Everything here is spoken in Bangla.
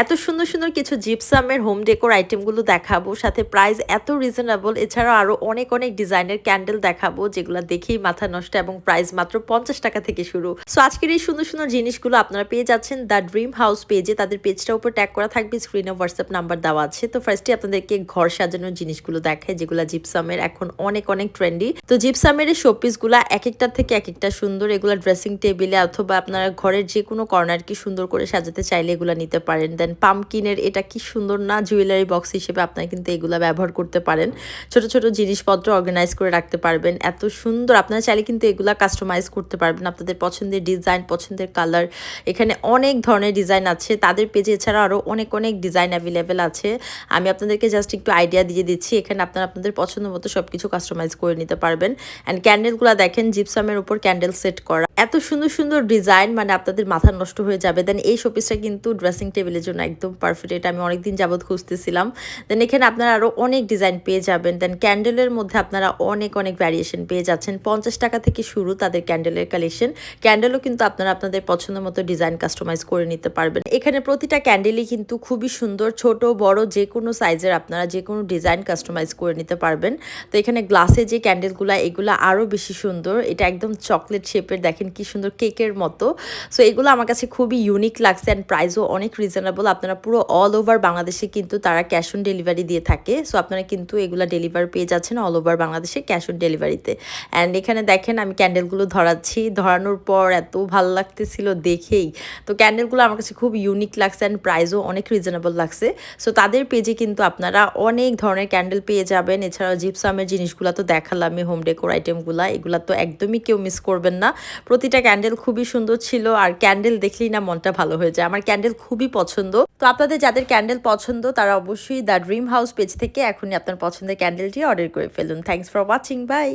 এত সুন্দর সুন্দর কিছু জিপসামের হোম ডেকোর আইটেমগুলো দেখাবো, সাথে প্রাইস এত রিজনেবল এছাড়াও আরও অনেক অনেক ডিজাইনের ক্যান্ডেল দেখাবো, যেগুলো দেখেই মাথা নষ্ট এবং প্রাইস মাত্র পঞ্চাশ টাকা থেকে শুরু। সো আজকের এই সুন্দর সুন্দর জিনিসগুলো আপনারা পেয়ে যাচ্ছেন দ্য ড্রিম হাউস পেজে তাদের পেজটার উপর ট্যাগ করা থাকবে স্ক্রিনে হোয়াটসঅ্যাপ নাম্বার দেওয়া আছে। তো ফার্স্টে আপনাদেরকে ঘর সাজানোর জিনিসগুলো দেখায় যেগুলো জিপসামের এখন অনেক অনেক ট্রেন্ডি তো জিপসামের এই শোপিসগুলো এক একটা থেকে এক একটা সুন্দর, এগুলো ড্রেসিং টেবিলে অথবা আপনারা ঘরের যে কোনো কর্নার কি সুন্দর করে সাজাতে চাইলে এগুলো নিতে পারেন। দেন পামকিনের এটা কি সুন্দর না জুয়েলারি বক্স হিসেবে আপনারা কিন্তু এগুলো ব্যবহার করতে পারেন। ছোট ছোট জিনিসপত্র অর্গানাইজ করে রাখতে পারবেন। এত সুন্দর, আপনারা চাইলে কিন্তু এগুলা কাস্টমাইজ করতে পারবেন। আপনাদের পছন্দের ডিজাইন পছন্দের কালার এখানে অনেক ধরনের ডিজাইন আছে। তাদের পেজে এছাড়া আরও অনেক অনেক ডিজাইন অ্যাভেলেবেল আছে। আমি আপনাদেরকে জাস্ট একটু আইডিয়া দিয়ে দিচ্ছি। এখানে আপনারা আপনাদের পছন্দ মতো সব কিছু কাস্টমাইজ করে নিতে পারবেন। অ্যান্ড ক্যান্ডেলগুলো দেখেন জিপসামের উপর ক্যান্ডেল সেট করা। এত সুন্দর সুন্দর ডিজাইন মানে আপনাদের মাথা নষ্ট হয়ে যাবে। দেন এই শোপিসটা কিন্তু ড্রেসিং টেবিলের জন্য একদম পারফেক্ট এটা আমি অনেকদিন যাবৎ খুঁজতেছিলাম। দেন এখানে আপনারা আরও অনেক ডিজাইন পেয়ে যাবেন। দেন ক্যান্ডেলের মধ্যে আপনারা অনেক অনেক ভ্যারিয়েশন পেয়ে যাচ্ছেন। পঞ্চাশ টাকা থেকে শুরু তাদের ক্যান্ডেলের কালেকশন ক্যান্ডেলও কিন্তু আপনারা আপনাদের পছন্দ মতো ডিজাইন কাস্টমাইজ করে নিতে পারবেন। এখানে প্রতিটা ক্যান্ডেলই কিন্তু খুবই সুন্দর, ছোট, বড় যে কোনো সাইজের আপনারা যে কোনো ডিজাইন কাস্টমাইজ করে নিতে পারবেন। তো এখানে গ্লাসে যে ক্যান্ডেলগুলো এগুলো আরও বেশি সুন্দর। এটা একদম চকলেট শেপের দেখেন কি সুন্দর কেকের মতো। সো এগুলো আমার কাছে খুবই ইউনিক লাগছে অ্যান্ড প্রাইসও অনেক রিজনেবল আপনারা পুরো অল ওভার বাংলাদেশে কিন্তু তারা ক্যাশ অন ডেলিভারি দিয়ে থাকে। সো আপনারা কিন্তু এগুলো ডেলিভার পেয়ে যাচ্ছেন অল ওভার বাংলাদেশে ক্যাশ অন ডেলিভারিতে অ্যান্ড এখানে দেখেন আমি ক্যান্ডেলগুলো ধরাচ্ছি। ধরানোর পর এত ভালো লাগতেছিল দেখেই। তো ক্যান্ডেলগুলো আমার কাছে খুব ইউনিক লাগছে অ্যান্ড প্রাইসও অনেক রিজনেবল লাগছে। সো তাদের পেজে কিন্তু আপনারা অনেক ধরনের ক্যান্ডেল পেয়ে যাবেন। এছাড়াও জিপসামের জিনিসগুলো তো দেখালামই হোম ডেকোর আইটেমগুলো এগুলো তো একদমই কেউ মিস করবেন না। প্রতিটা ক্যান্ডেল খুবই সুন্দর ছিল আর ক্যান্ডেল দেখলেই না মনটা ভালো হয়ে যায়। আমার ক্যান্ডেল খুবই পছন্দ। তো আপনাদের যাদের ক্যান্ডেল পছন্দ, তারা অবশ্যই দ্য ড্রিম হাউস পেজ থেকে এখনই আপনার পছন্দের ক্যান্ডেলটি অর্ডার করে ফেলুন। Thanks for watching by